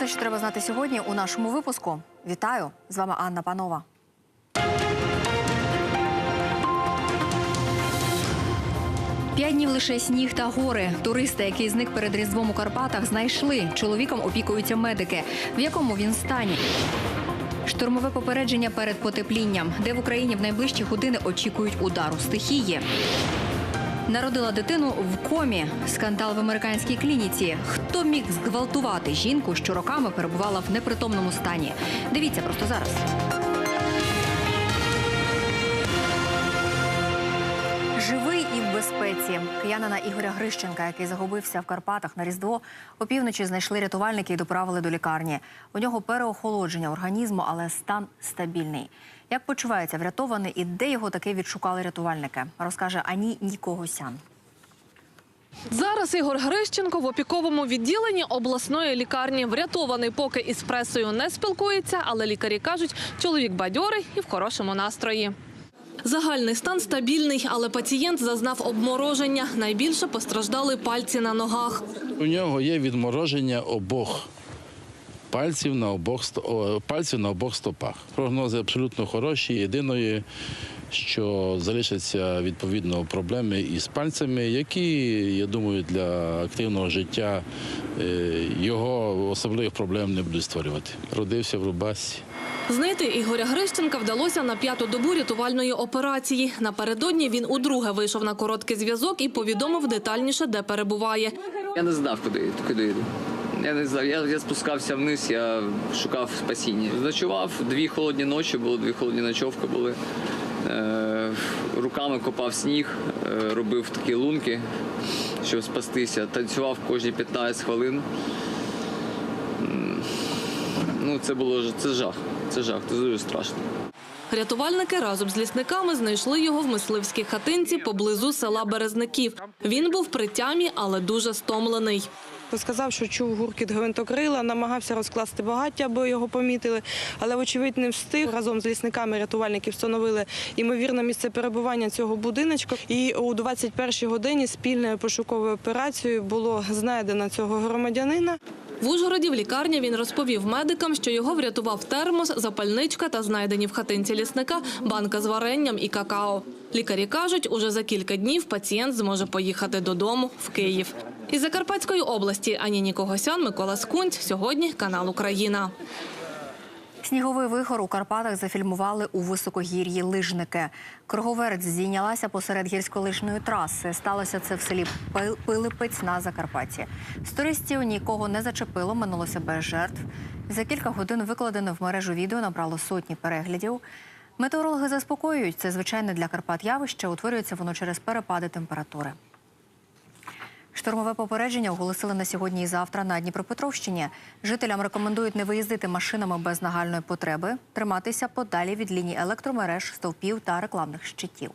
все, що треба знати сьогодні у нашому випуску. Вітаю! З вами Анна Панова. П'ять днів лише сніг та гори. Туриста, який зник перед Різдвом у Карпатах, знайшли. Чоловіком опікуються медики. В якому він стані? Штурмове попередження перед потеплінням, де в Україні в найближчі години очікують удару стихії. Народила дитину в комі. Скандал в американській клініці. Хто міг зґвалтувати жінку, що роками перебувала в непритомному стані? Дивіться просто зараз. Живий безпеці. Киянина Ігоря Грищенка, який загубився в Карпатах на Різдво, опівночі знайшли рятувальники і доправили до лікарні. У нього переохолодження організму, але стан стабільний. Як почувається врятований і де його таки відшукали рятувальники, розкаже Ані Нікогосян. Зараз Ігор Грищенко в опіковому відділенні обласної лікарні врятований, поки із пресою не спілкується, але лікарі кажуть, чоловік бадьорий і в хорошому настрої. Загальний стан стабільний, але пацієнт зазнав обмороження. Найбільше постраждали пальці на ногах. У нього є відмороження обох пальців на обох пальців на обох стопах. Прогнози абсолютно хороші. Єдиної, що залишаться відповідно проблеми із пальцями, які, я думаю, для активного життя е, його особливих проблем не будуть створювати. Родився в Рубасі. Знайти Ігоря Грищенка вдалося на п'яту добу рятувальної операції. Напередодні він удруге вийшов на короткий зв'язок і повідомив детальніше, де перебуває. Я не знав, куди, куди йду. Я не знав. Я, я спускався вниз, я шукав спасіння. Ночував дві холодні ночі, було дві холодні ночовки були. Е, руками копав сніг, е, робив такі лунки, щоб спастися. Танцював кожні 15 хвилин. Ну, це було це жах. Це жах, це дуже страшно. Рятувальники разом з лісниками знайшли його в мисливській хатинці поблизу села Березників. Він був при тямі, але дуже стомлений. Сказав, що чув гуркіт гвинтокрила, намагався розкласти багаття, аби його помітили, але, вочевидь, не встиг. Разом з лісниками рятувальники встановили ймовірне місце перебування цього будиночку. І у 21-й годині спільною пошуковою операцією було знайдено цього громадянина. В Ужгороді в лікарні він розповів медикам, що його врятував термос, запальничка та знайдені в хатинці лісника банка з варенням і какао. Лікарі кажуть, уже за кілька днів пацієнт зможе поїхати додому в Київ. Із Закарпатської області Аніні Когосян, Микола Скунць. Сьогодні канал Україна. Сніговий вихор у Карпатах зафільмували у високогір'ї лижники. Круговерець здійнялася посеред гірськолижної траси. Сталося це в селі Пилипець на Закарпатті. З туристів нікого не зачепило, минулося без жертв. За кілька годин викладене в мережу відео набрало сотні переглядів. Метеорологи заспокоюють, це звичайне для Карпат явище. Утворюється воно через перепади температури. Штормове попередження оголосили на сьогодні і завтра на Дніпропетровщині. Жителям рекомендують не виїздити машинами без нагальної потреби, триматися подалі від ліній електромереж, стовпів та рекламних щитів.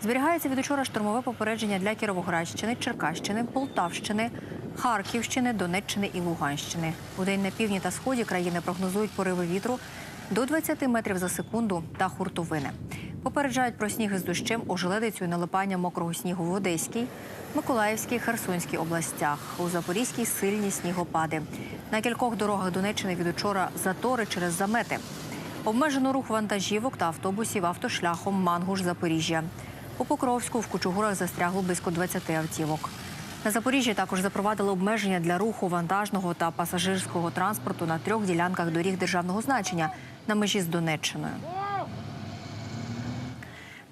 Зберігається від учора штормове попередження для Кіровоградщини, Черкащини, Полтавщини, Харківщини, Донеччини і Луганщини. У день на півдні та сході країни прогнозують пориви вітру до 20 метрів за секунду та хуртовини. Попереджають про сніг із дощем, ожеледицю і налипання мокрого снігу в Одеській, Миколаївській, Херсонській областях. У Запорізькій сильні снігопади. На кількох дорогах Донеччини від учора затори через замети. Обмежено рух вантажівок та автобусів автошляхом Мангуш Запоріжжя. У Покровську в Кучугурах застрягло близько 20 автівок. На Запоріжжі також запровадили обмеження для руху вантажного та пасажирського транспорту на трьох ділянках доріг державного значення на межі з Донеччиною.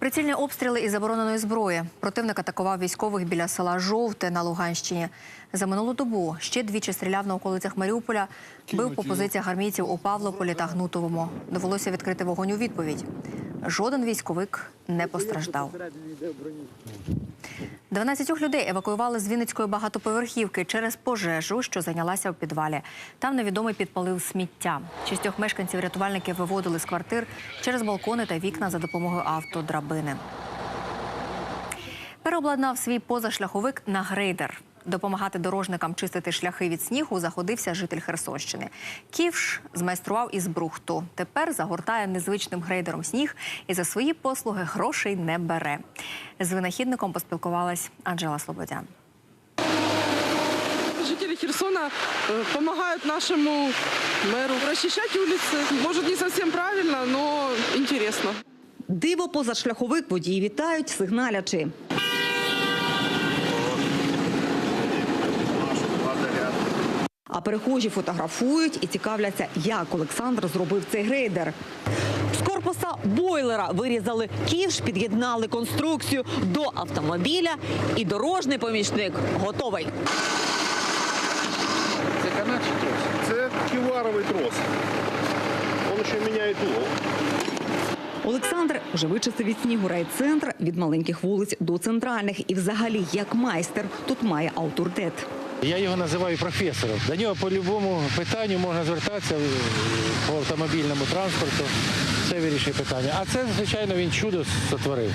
Прицільні обстріли із забороненої зброї. Противник атакував військових біля села Жовте на Луганщині. За минулу добу ще двічі стріляв на околицях Маріуполя, бив по позиціях армійців у Павлополі та Гнутовому. Довелося відкрити вогонь у відповідь. Жоден військовик не постраждав. 12 людей евакуювали з Вінницької багатоповерхівки через пожежу, що зайнялася у підвалі. Там невідомий підпалив сміття. Шістьох мешканців рятувальники виводили з квартир через балкони та вікна за допомогою автодрабини. Переобладнав свій позашляховик на грейдер Допомагати дорожникам чистити шляхи від снігу заходився житель Херсонщини. Ківш змайстрував із брухту. Тепер загортає незвичним грейдером сніг і за свої послуги грошей не бере. З винахідником поспілкувалась Анжела Слободян. Жителі Херсона э, помогают нашему мэру расчищать улицы. Может, не совсем правильно, но интересно. Диво позашляховик водії вітають, сигналячи. Перехожі фотографують і цікавляться, як Олександр зробив цей грейдер. З корпуса бойлера вирізали ківш, під'єднали конструкцію до автомобіля, і дорожній помічник готовий. Це канадський трос. Це ківаровий трос. Він ще міняє угол. Олександр вже вичистив від снігу райцентр від маленьких вулиць до центральних. І взагалі, як майстер, тут має авторитет. Я його називаю професором. До нього по будь-якому питанню можна звертатися е, по автомобільному транспорту. Це вирішує питання. А це, звичайно, він чудо сотворив.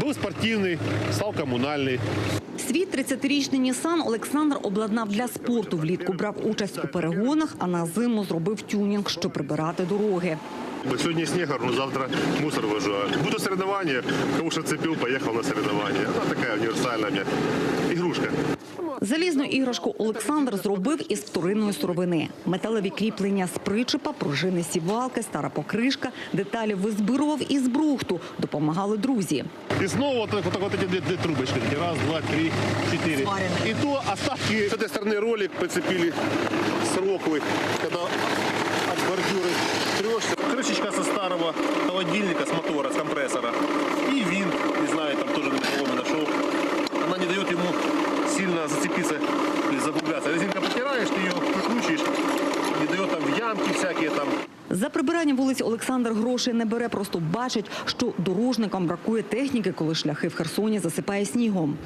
Був спортивний, став комунальний. Свій 30-річний Нісан Олександр обладнав для спорту. Влітку брав участь у перегонах, а на зиму зробив тюнінг, щоб прибирати дороги. Сьогодні сніг, ну завтра мусор вважаю. Буде соревновання, кого що цепив, поїхав на соревновання. Вона така універсальна ігрушка. Залізну іграшку Олександр зробив із вторинної сировини. Металеві кріплення з причепа, пружини сівалки, стара покришка. Деталі визбирував із брухту. Допомагали друзі. І знову вот, так, вот, так, вот эти две, две трубочки. Такие, Раз, два, три, четыре. И то остатки. С этой стороны ролик прицепили с роклы, когда от бордюры трешься. Крышечка со старого холодильника, с мотора, с компрессора. И винт, не знаю, там тоже на металломе нашел. Она не дает ему сильно зацепиться или забугаться. Резинка потираешь, ты ее прикручиваешь, не дает там ямки всякие там. За прибирання вулиць Олександр грошей не бере, просто бачить, що дорожникам бракує техніки, коли шляхи в Херсоні засипає снігом.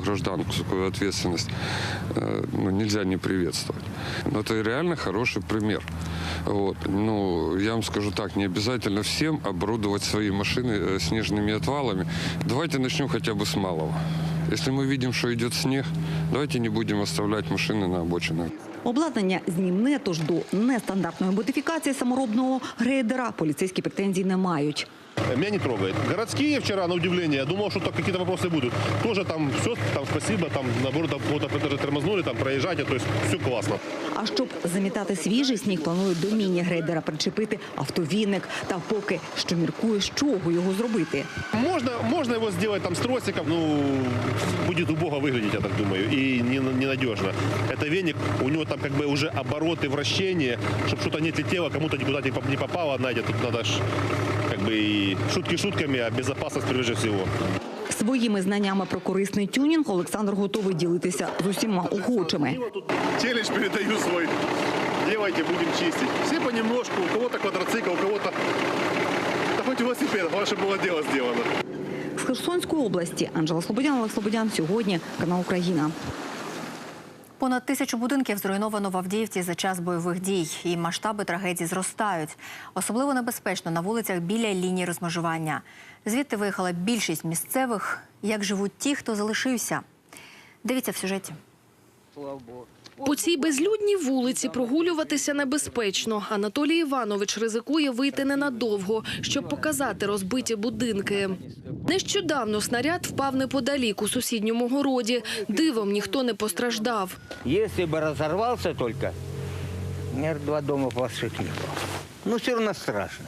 гражданскую ответственность э, ну, нельзя не приветствовать. Но это реально хороший пример. Вот. Ну, я вам скажу так, не обязательно всем оборудовать свои машины э, снежными отвалами. Давайте начнем хотя бы с малого. Если мы видим, что идет снег, давайте не будем оставлять машины на обочинах. Обладнання знімне, тож до нестандартної модифікації саморобного грейдера поліцейські претензій не мають. Меня не трогает. Городские вчера, на удивление, я думал, что так какие-то вопросы будут. Тоже там все, там спасибо, там наоборот, там кого-то даже тормознули, там проезжайте, то есть все классно. А щоб замітати свіжий сніг, планують до міні-грейдера причепити автовіник. Та поки що міркує, з чого його зробити. Можно, можно его сделать там с тросиком, ну, будет убого выглядеть, я так думаю, и не- ненадежно. Это веник, у него там как бы уже обороты вращения, чтобы что-то не отлетело, кому-то никуда не поп- не попало, знаете, тут надо ж как бы и шутки шутками, а безопасность прежде всего. Своїми знаннями про корисний тюнінг Олександр готовий ділитися з усіма охочими. Челлендж передаю свой. Делайте, будем чистить. Все понемножку, у кого-то квадроцикл, у кого-то... Да хоть велосипед, главное, чтобы было дело сделано. З Херсонської області Анжела Слободян, Олег Слободян. Сьогодні канал Україна. Понад тисячу будинків зруйновано в Авдіївці за час бойових дій, і масштаби трагедії зростають. Особливо небезпечно на вулицях біля лінії розмежування. Звідти виїхала більшість місцевих. Як живуть ті, хто залишився? Дивіться в сюжеті. По цій безлюдній вулиці прогулюватися небезпечно. Анатолій Іванович ризикує вийти ненадовго, щоб показати розбиті будинки. Нещодавно снаряд впав неподалік у сусідньому городі. Дивом ніхто не постраждав. Если бы разорвался только, наверное, два дома пошли. Ну, все равно страшно.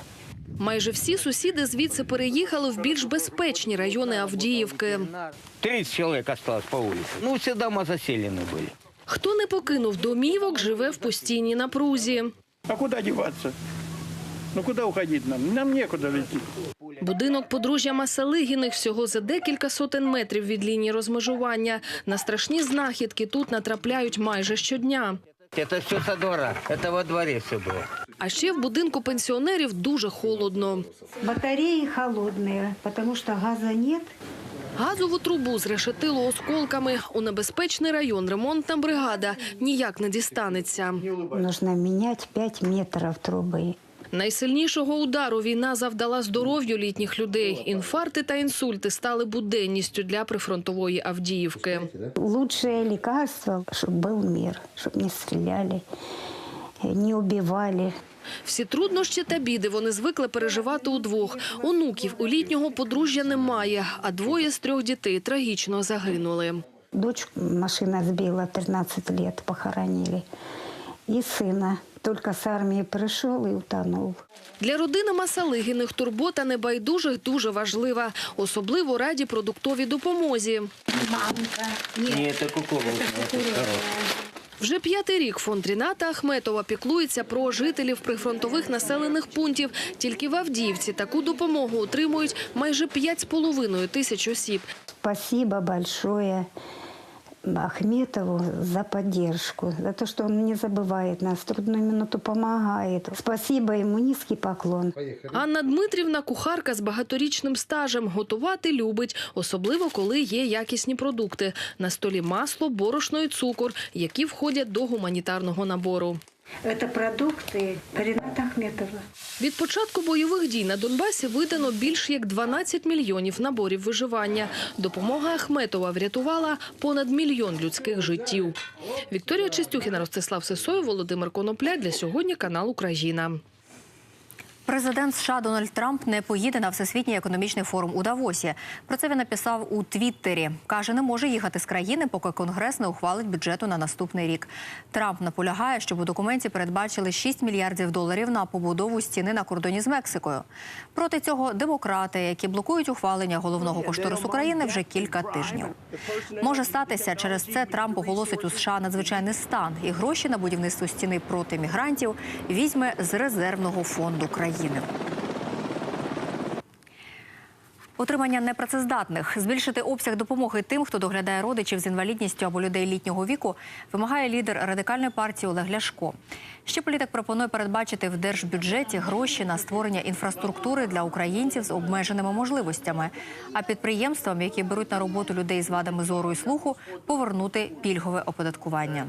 Майже всі сусіди звідси переїхали в більш безпечні райони Авдіївки. 30 человек осталось по улице. Ну, все дома заселены были. Хто не покинув домівок, живе в постійній напрузі. А куда деваться? Ну куда уходить нам? Нам некуда лететь. Будинок подружжя Маселигіних всього за декілька сотень метрів від лінії розмежування. На страшні знахідки тут натрапляють майже щодня. Это все со двора. Это во дворе все было. А ще в будинку пенсіонерів дуже холодно. Батареи холодные, потому что газа нет. Газову трубу зрешетило осколками. У небезпечний район ремонтна бригада ніяк не дістанеться. Нужно менять 5 метров трубы. Найсильнішого удару війна завдала здоров'ю літніх людей. Інфаркти та інсульти стали буденністю для прифронтової Авдіївки. Лучшее лекарство, чтобы был мир, чтобы не стреляли, не убивали. Всі труднощі та біди вони звикли переживати удвох. Онуків у літнього подружжя немає, а двоє з трьох дітей трагічно загинули. Дочь машина сбила, 13 лет похоронили. И сына. Только с армии пришел и утонул. Для родини Масалигіних турбота небайдужих дуже важлива. Особливо раді продуктовій допомозі. Не, это кукуруза. Вже п'ятий рік фонд Ріната Ахметова піклується про жителів прифронтових населених пунктів. Тільки в Авдіївці таку допомогу отримують майже 5,5 тисяч осіб. Спасибо большое Ахметову за поддержку, за то, что он не забывает нас, в трудную минуту помогает. Спасибо ему, низкий поклон. Анна Дмитрівна – кухарка з багаторічним стажем. Готувати любить, особливо коли є якісні продукти. На столі масло, борошно і цукор, які входять до гуманітарного набору. Это продукти Ріната Ахметова. Від початку бойових дій на Донбасі видано більш як 12 мільйонів наборів виживання. Допомога Ахметова врятувала понад мільйон людських життів. Вікторія Чистюхіна, Ростислав Сесою, Володимир Конопля. Для сьогодні канал Україна. Президент США Дональд Трамп не поїде на всесвітній економічний форум у Давосі. Про це він написав у Твіттері. Каже, не може їхати з країни, поки Конгрес не ухвалить бюджету на наступний рік. Трамп наполягає, щоб у документі передбачили 6 мільярдів доларів на побудову стіни на кордоні з Мексикою. Проти цього демократи, які блокують ухвалення головного кошторису країни вже кілька тижнів. Може статися через це Трамп оголосить у США надзвичайний стан і гроші на будівництво стіни проти мігрантів візьме з резервного фонду країни. Україну. Отримання непрацездатних, збільшити обсяг допомоги тим, хто доглядає родичів з інвалідністю або людей літнього віку, вимагає лідер радикальної партії Олег Ляшко. Ще політик пропонує передбачити в держбюджеті гроші на створення інфраструктури для українців з обмеженими можливостями, а підприємствам, які беруть на роботу людей з вадами зору і слуху, повернути пільгове оподаткування.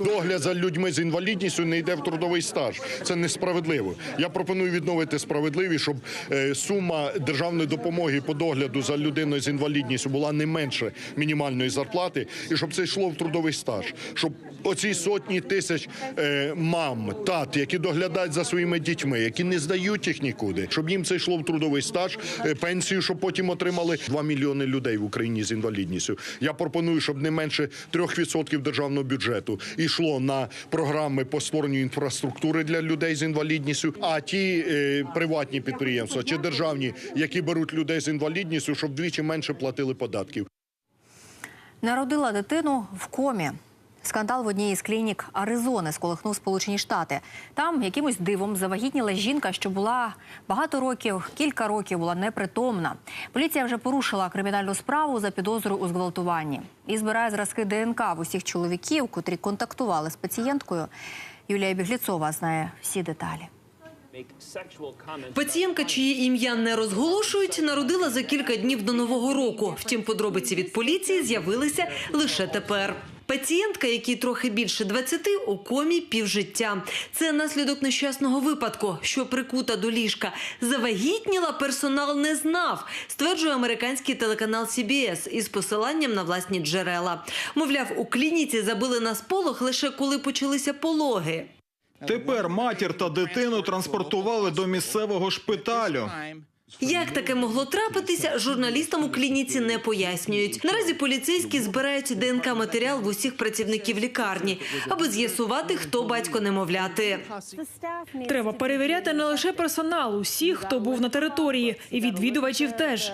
Догляд за людьми з інвалідністю не йде в трудовий стаж. Це несправедливо. Я пропоную відновити справедливість, щоб е, сума державної допомоги по догляду за людиною з інвалідністю була не менше мінімальної зарплати, і щоб це йшло в трудовий стаж. Щоб оці сотні тисяч е, мам, тат, які доглядають за своїми дітьми, які не здають їх нікуди, щоб їм це йшло в трудовий стаж, е, пенсію, щоб потім отримали 2 мільйони людей в Україні з інвалідністю. Я пропоную, щоб не менше 3% державного бюджету йшло на програми по створенню інфраструктури для людей з інвалідністю. А ті е, приватні підприємства чи державні, які беруть людей з інвалідністю, щоб вдвічі менше платили податків. Народила дитину в комі. Скандал в одній із клінік Аризони сколихнув Сполучені Штати. Там якимось дивом завагітніла жінка, що була багато років, кілька років була непритомна. Поліція вже порушила кримінальну справу за підозрою у зґвалтуванні і збирає зразки ДНК в усіх чоловіків, котрі контактували з пацієнткою. Юлія Бігліцова знає всі деталі. Пацієнтка, чиє ім'я не розголошують, народила за кілька днів до нового року. Втім, подробиці від поліції з'явилися лише тепер. Пацієнтка, якій трохи більше 20, у комі півжиття. Це наслідок нещасного випадку, що прикута до ліжка. Завагітніла персонал не знав, стверджує американський телеканал CBS із посиланням на власні джерела. Мовляв, у клініці забили на сполох лише коли почалися пологи. Тепер матір та дитину транспортували до місцевого шпиталю. Як таке могло трапитися, журналістам у клініці не пояснюють. Наразі поліцейські збирають ДНК матеріал в усіх працівників лікарні, аби з'ясувати, хто батько немовляти. Треба перевіряти не лише персонал, усіх, хто був на території, і відвідувачів теж.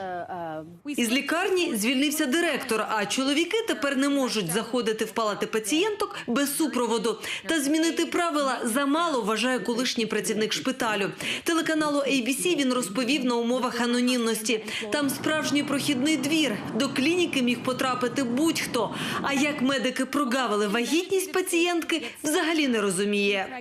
Із лікарні звільнився директор, а чоловіки тепер не можуть заходити в палати пацієнток без супроводу. Та змінити правила замало, вважає колишній працівник шпиталю. Телеканалу ABC він розповів на умовах анонімності. Там справжній прохідний двір. До клініки міг потрапити будь-хто. А як медики прогавили вагітність пацієнтки, взагалі не розуміє.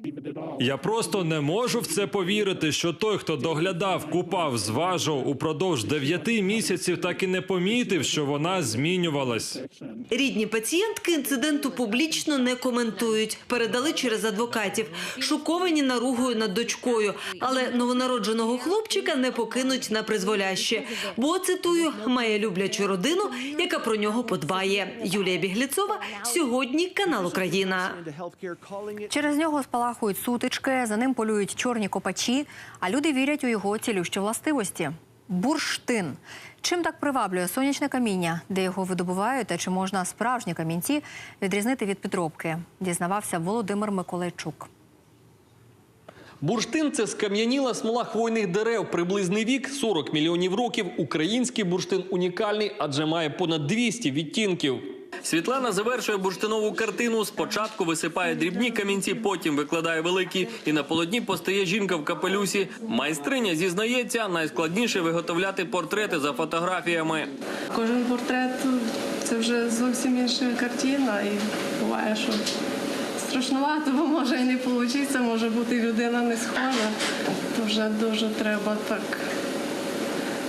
Я просто не можу в це повірити, що той, хто доглядав, купав, зважував упродовж дев'яти місяців, так і не помітив, що вона змінювалась. Рідні пацієнтки інциденту публічно не коментують. Передали через адвокатів. Шоковані наругою над дочкою. Але новонародженого хлопчика не покинуть на призволяще. Бо, цитую, має люблячу родину, яка про нього подбає. Юлія Бігліцова. Сьогодні канал Україна. Через нього спалахують сутички, за ним полюють чорні копачі, а люди вірять у його цілющі властивості. Бурштин. Чим так приваблює сонячне каміння, де його видобувають, та чи можна справжні камінці відрізнити від підробки? Дізнавався Володимир Миколайчук. Бурштин це скам'яніла смола хвойних дерев. Приблизний вік 40 мільйонів років. Український бурштин унікальний, адже має понад 200 відтінків. Світлана завершує бурштинову картину. Спочатку висипає дрібні камінці, потім викладає великі. І на полотні постає жінка в капелюсі. Майстриня зізнається, найскладніше виготовляти портрети за фотографіями. Кожен портрет це вже зовсім інша картина, і буває, що страшнувато, бо може і не вийде, може бути людина не схожа. То вже дуже треба так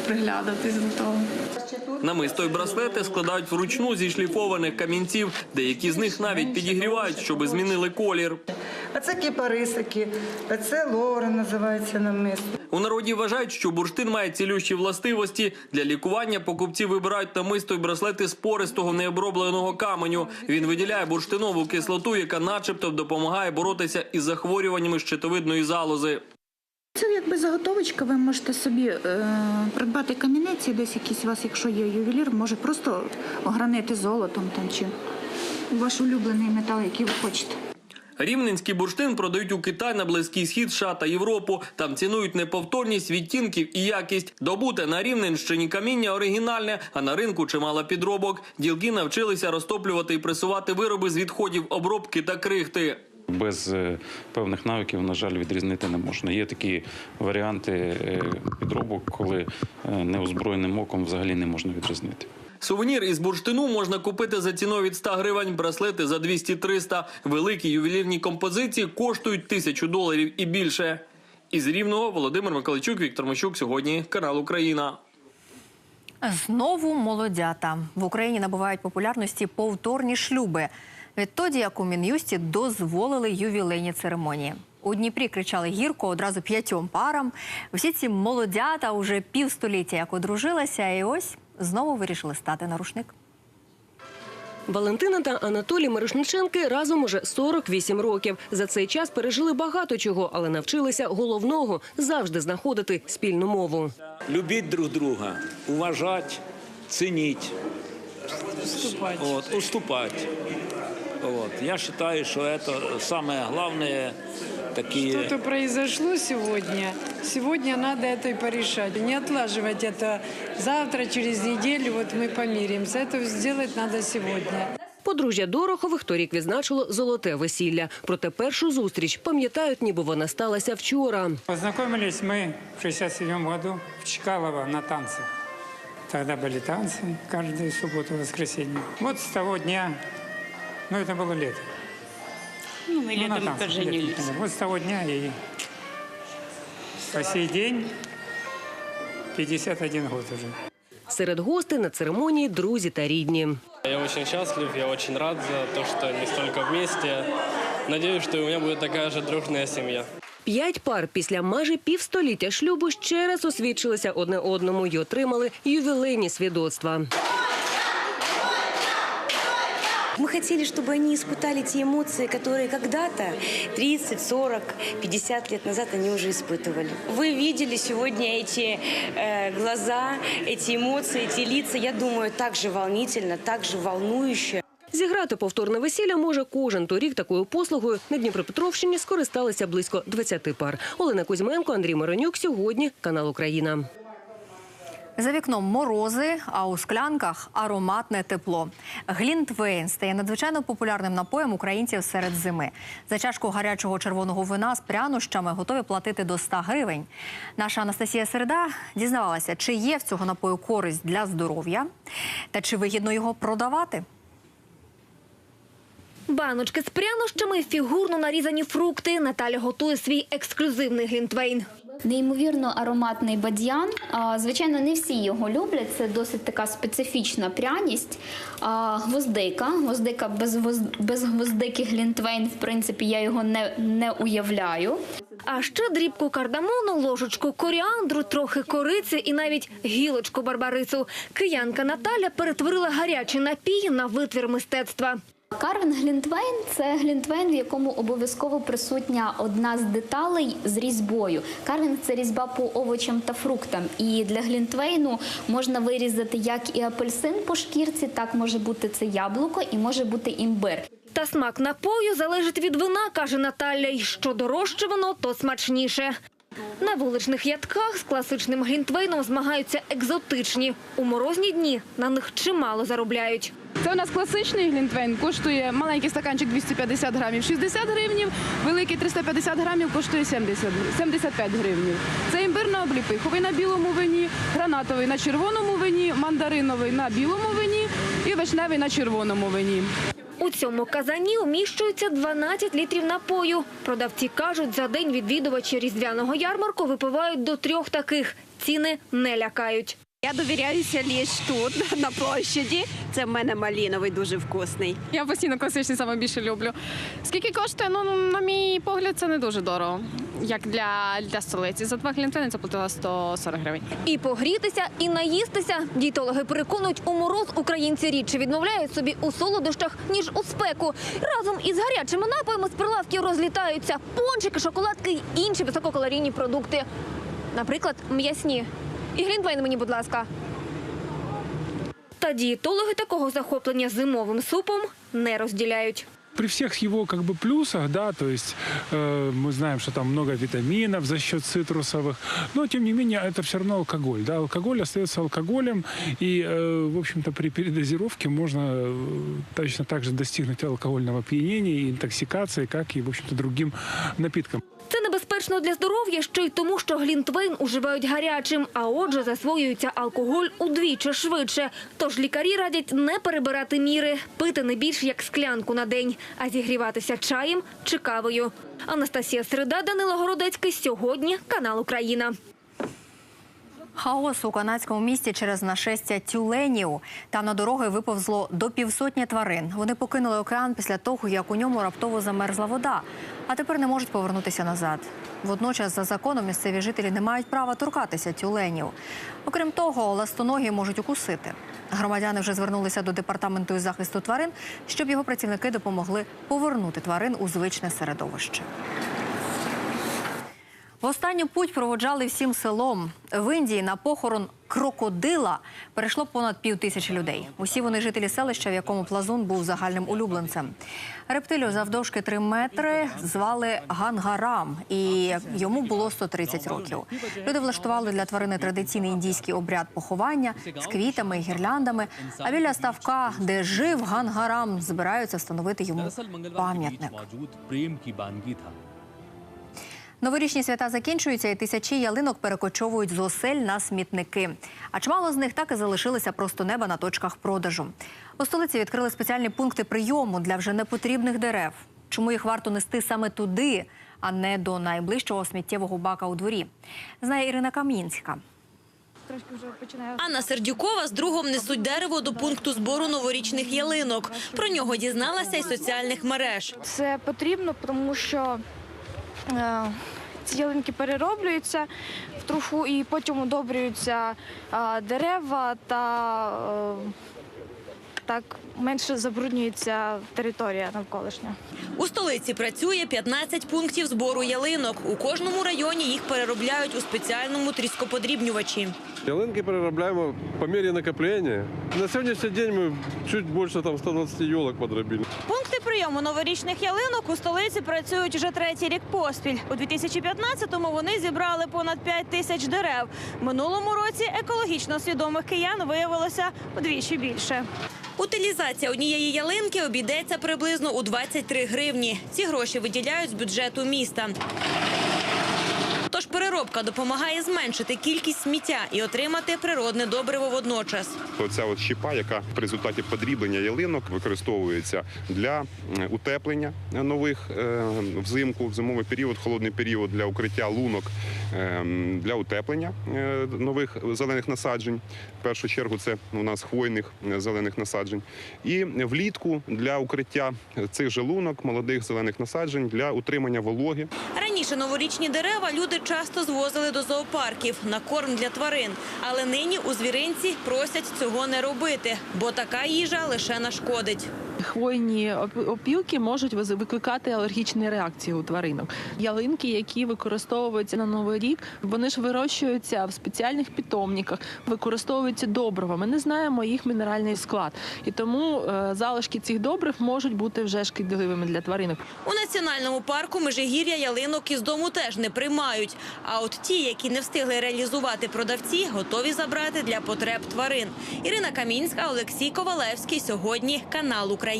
приглядатись до того. Намисто й браслети складають вручну зі шліфованих камінців. Деякі з них навіть підігрівають, щоби змінили колір. А це кіпарисики, а це лори називається намисто. У народі вважають, що бурштин має цілющі властивості. Для лікування покупці вибирають намисто й браслети з пористого необробленого каменю. Він виділяє бурштинову кислоту, яка, начебто, допомагає боротися із захворюваннями щитовидної залози. Це якби заготовочка, ви можете собі е, придбати камінець і десь якийсь у вас, якщо є ювелір, може просто огранити золотом там чи ваш улюблений метал, який ви хочете. Рівненський бурштин продають у Китай на Близький Схід, США та Європу. Там цінують неповторність відтінків і якість. Добуте на Рівненщині каміння оригінальне, а на ринку чимало підробок. Ділки навчилися розтоплювати і пресувати вироби з відходів обробки та крихти. Без е, певних навиків, на жаль, відрізнити не можна. Є такі варіанти е, підробок, коли е, неозброєним оком взагалі не можна відрізнити. Сувенір із бурштину можна купити за ціною від 100 гривень, браслети за 200-300. Великі ювелірні композиції коштують тисячу доларів і більше. Із Рівного Володимир Миколайчук, Віктор Мощук. Сьогодні канал Україна. Знову молодята в Україні набувають популярності повторні шлюби. Відтоді, як у мін'юсті дозволили ювілейні церемонії. У Дніпрі кричали гірко одразу п'ятьом парам. Всі ці молодята уже півстоліття як одружилися, і ось знову вирішили стати на рушник. Валентина та Анатолій Мирошниченки разом уже 48 років. За цей час пережили багато чого, але навчилися головного завжди знаходити спільну мову. Любіть друг друга, уважать, цініть. Уступать. Вот, уступать. Вот. Я считаю, что это самое главное такие... Что-то произошло сегодня. Сегодня надо это и порешать. Не отлаживать это завтра, через неделю, вот мы помиримся. Это сделать надо сегодня. Подружжя Дорохових торік відзначило золоте весілля. Проте першу зустріч пам'ятають, ніби вона сталася вчора. Познакомились мы в 67 году в Чкалово на танцах. Тогда были танцы каждую субботу и воскресенье. Вот с того дня, ну это было лето. Ну, мы Ну, на летом танцах, поженились. летом. Вот с того дня и по сей день 51 год уже. Серед гостей на церемонії друзі та рідні. Я очень счастлив, я очень рад за то, что мы столько вместе. Надеюсь, что у меня будет такая же дружная семья. П'ять пар після майже півстоліття шлюбу ще раз освідчилися одне одному і отримали ювілейні свідоцтва. Мы хотели, чтобы они испытали те эмоции, которые когда-то, 30, 40, 50 лет назад, они уже испытывали. Вы видели сегодня эти э, глаза, эти эмоции, эти лица. Я думаю, так же волнительно, так же волнующе. Зіграти повторне весілля може кожен. Торік такою послугою на Дніпропетровщині скористалися близько 20 пар. Олена Кузьменко, Андрій Миронюк. Сьогодні канал Україна. За вікном морози, а у склянках ароматне тепло. Глінтвейн стає надзвичайно популярним напоєм українців серед зими. За чашку гарячого червоного вина з прянощами готові платити до 100 гривень. Наша Анастасія Середа дізнавалася, чи є в цього напою користь для здоров'я та чи вигідно його продавати. Баночки з прянощами, фігурно нарізані фрукти. Наталя готує свій ексклюзивний глінтвейн. Неймовірно ароматний бадьян. Звичайно, не всі його люблять. Це досить така специфічна пряність. Гвоздика. Гвоздика без, без гвоздики глінтвейн, в принципі, я його не, не уявляю. А ще дрібку кардамону, ложечку коріандру, трохи кориці і навіть гілочку барбарису. Киянка Наталя перетворила гарячий напій на витвір мистецтва. Карвін Глінтвейн це глінтвейн, в якому обов'язково присутня одна з деталей з різьбою. Карвін це різьба по овочам та фруктам. І для глінтвейну можна вирізати як і апельсин по шкірці, так може бути це яблуко і може бути імбир. Та смак напою залежить від вина, каже Наталя. І що дорожче воно, то смачніше. На вуличних ядках з класичним глінтвейном змагаються екзотичні. У морозні дні на них чимало заробляють. Це у нас класичний глінтвейн, коштує маленький стаканчик 250 грамів 60 гривнів, великий 350 грамів коштує 70, гривень- 75 гривнів. Це імбирно-обліпиховий на білому вині, гранатовий на червоному вині, мандариновий на білому вині і вишневий на червоному вині. У цьому казані вміщується 12 літрів напою. Продавці кажуть, за день відвідувачі різдвяного ярмарку випивають до трьох таких. Ціни не лякають. Я довіряюся ліж тут, на площаді. Це в мене маліновий, дуже вкусний. Я постійно класичний саме більше люблю. Скільки коштує? Ну, на мій погляд, це не дуже дорого, як для, для столиці. За два глінтвейни це платила 140 гривень. І погрітися, і наїстися. Дієтологи переконують, у мороз українці рідше відмовляють собі у солодощах, ніж у спеку. Разом із гарячими напоями з прилавків розлітаються пончики, шоколадки й інші висококалорійні продукти. Наприклад, м'ясні. І глінтвейн мені, будь ласка. Та дієтологи такого захоплення зимовим супом не розділяють. При всех его как бы плюсах, да, то есть э, мы знаем, что там много витаминов за счет цитрусовых, но тем не менее это все равно алкоголь, да, алкоголь остается алкоголем, и, э, в общем-то, при передозировке можно э, точно так же достигнуть алкогольного опьянения и интоксикации, как и, в общем-то, другим напиткам. Це небезпечно для здоров'я ще й тому, що глінтвейн уживають гарячим, а отже засвоюється алкоголь удвічі швидше. Тож лікарі радять не перебирати міри, пити не більш як склянку на день, а зігріватися чаєм чи кавою. Анастасія Середа, Данило Городецький. Сьогодні канал Україна. Хаос у канадському місті через нашестя тюленів. Там на дороги виповзло до півсотні тварин. Вони покинули океан після того, як у ньому раптово замерзла вода, а тепер не можуть повернутися назад. Водночас, за законом, місцеві жителі не мають права торкатися тюленів. Окрім того, ластоногі можуть укусити. Громадяни вже звернулися до департаменту із захисту тварин, щоб його працівники допомогли повернути тварин у звичне середовище. Останню путь проводжали всім селом. В Індії на похорон крокодила перейшло понад пів тисячі людей. Усі вони жителі селища, в якому плазун був загальним улюбленцем. Рептилію завдовжки 3 метри звали Гангарам, і йому було 130 років. Люди влаштували для тварини традиційний індійський обряд поховання з квітами і гірляндами. А біля ставка, де жив Гангарам, збираються встановити йому пам'ятник. Новорічні свята закінчуються, і тисячі ялинок перекочовують з осель на смітники. А чимало з них так і залишилися просто неба на точках продажу. У столиці відкрили спеціальні пункти прийому для вже непотрібних дерев. Чому їх варто нести саме туди, а не до найближчого сміттєвого бака у дворі? Знає Ірина Кам'їнська. Анна Сердюкова з другом несуть дерево до пункту збору новорічних ялинок. Про нього дізналася із соціальних мереж. Це потрібно, тому що ці ялинки перероблюються в труфу і потім удобрюються е, дерева та е, так менше забруднюється територія навколишня. У столиці працює 15 пунктів збору ялинок. У кожному районі їх переробляють у спеціальному тріскоподрібнювачі. Ялинки переробляємо по мірі накоплення. На сьогоднішній день ми чуть більше там 120 елок подробили. Пункти прийому новорічних ялинок у столиці працюють уже третій рік поспіль. У 2015-му вони зібрали понад 5 тисяч дерев. Минулому році екологічно свідомих киян виявилося вдвічі більше. Утилізація однієї ялинки обійдеться приблизно у 23 гривні. Ці гроші виділяють з бюджету міста. Тож переробка допомагає зменшити кількість сміття і отримати природне добриво водночас. Оця от щіпа, яка в результаті подріблення ялинок використовується для е, утеплення нових е, взимку, в зимовий період, холодний період для укриття лунок, е, для утеплення е, нових зелених насаджень. В першу чергу це у нас хвойних зелених насаджень. І влітку для укриття цих же лунок, молодих зелених насаджень для утримання вологи. Раніше новорічні дерева люди часто звозили до зоопарків на корм для тварин. Але нині у звіринці просять цього не робити, бо така їжа лише нашкодить. Хвойні опілки можуть викликати алергічні реакції у тваринок. Ялинки, які використовуються на новий рік, вони ж вирощуються в спеціальних питомниках, використовуються добрива. Ми не знаємо їх мінеральний склад, і тому е, залишки цих добрив можуть бути вже шкідливими для тваринок. У національному парку Межигір'я ялинок із дому теж не приймають. А от ті, які не встигли реалізувати продавці, готові забрати для потреб тварин. Ірина Камінська, Олексій Ковалевський. Сьогодні канал Україна.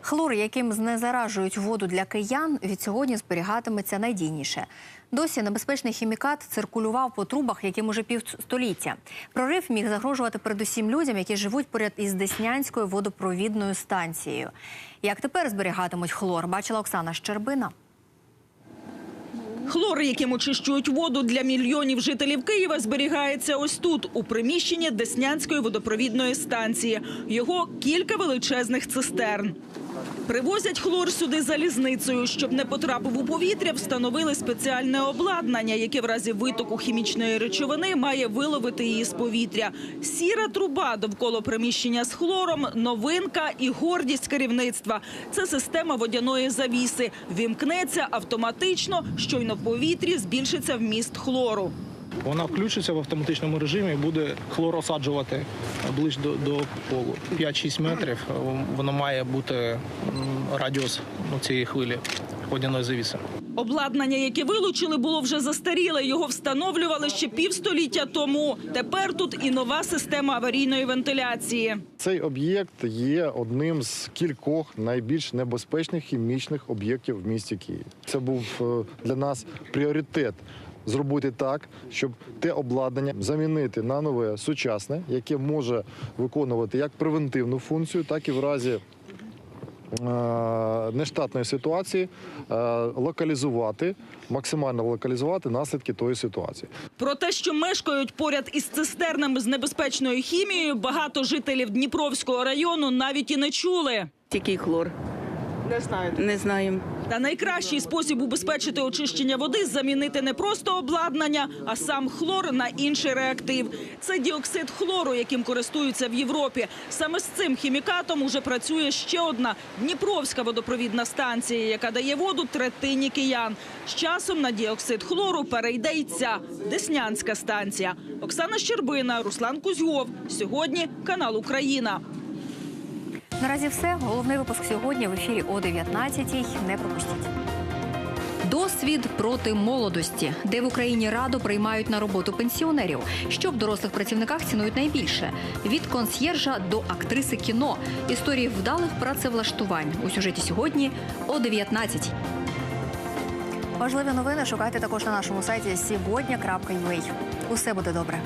Хлор, яким знезаражують воду для киян, від сьогодні зберігатиметься надійніше. Досі небезпечний хімікат циркулював по трубах, яким уже півстоліття. Прорив міг загрожувати передусім людям, які живуть поряд із Деснянською водопровідною станцією. Як тепер зберігатимуть хлор, бачила Оксана Щербина. Хлор, яким очищують воду для мільйонів жителів Києва, зберігається ось тут, у приміщенні Деснянської водопровідної станції. Його кілька величезних цистерн. Привозять хлор сюди залізницею. Щоб не потрапив у повітря, встановили спеціальне обладнання, яке в разі витоку хімічної речовини має виловити її з повітря. Сіра труба довкола приміщення з хлором, новинка і гордість керівництва. Це система водяної завіси. Вімкнеться автоматично, щойно в повітрі збільшиться вміст хлору. Вона включиться в автоматичному режимі і буде хлор осаджувати ближче до, до полу. 5-6 метрів е, воно має бути радіус ну, цієї хвилі водяної завіси. Обладнання, яке вилучили, було вже застаріле. Його встановлювали ще півстоліття тому. Тепер тут і нова система аварійної вентиляції. Цей об'єкт є одним з кількох найбільш небезпечних хімічних об'єктів в місті Києві. Це був е, для нас пріоритет. Зробити так, щоб те обладнання замінити на нове сучасне, яке може виконувати як превентивну функцію, так і в разі е, нештатної ситуації е, локалізувати, максимально локалізувати наслідки тої ситуації. Про те, що мешкають поряд із цистернами з небезпечною хімією, багато жителів Дніпровського району навіть і не чули. Який хлор? Не знаєте. Не знаємо. Та найкращий спосіб убезпечити очищення води замінити не просто обладнання, а сам хлор на інший реактив. Це діоксид хлору, яким користуються в Європі. Саме з цим хімікатом уже працює ще одна Дніпровська водопровідна станція, яка дає воду третині киян. З часом на діоксид хлору перейде й ця Деснянська станція. Оксана Щербина, Руслан Кузьгов. Сьогодні канал Україна. Наразі все. Головний випуск сьогодні в ефірі о 19-й. Не пропустіть. Досвід проти молодості, де в Україні раду приймають на роботу пенсіонерів. Що в дорослих працівниках цінують найбільше від консьєржа до актриси кіно. Історії вдалих працевлаштувань у сюжеті сьогодні о 19 Важливі новини шукайте також на нашому сайті сьогодні.ua. Усе буде добре.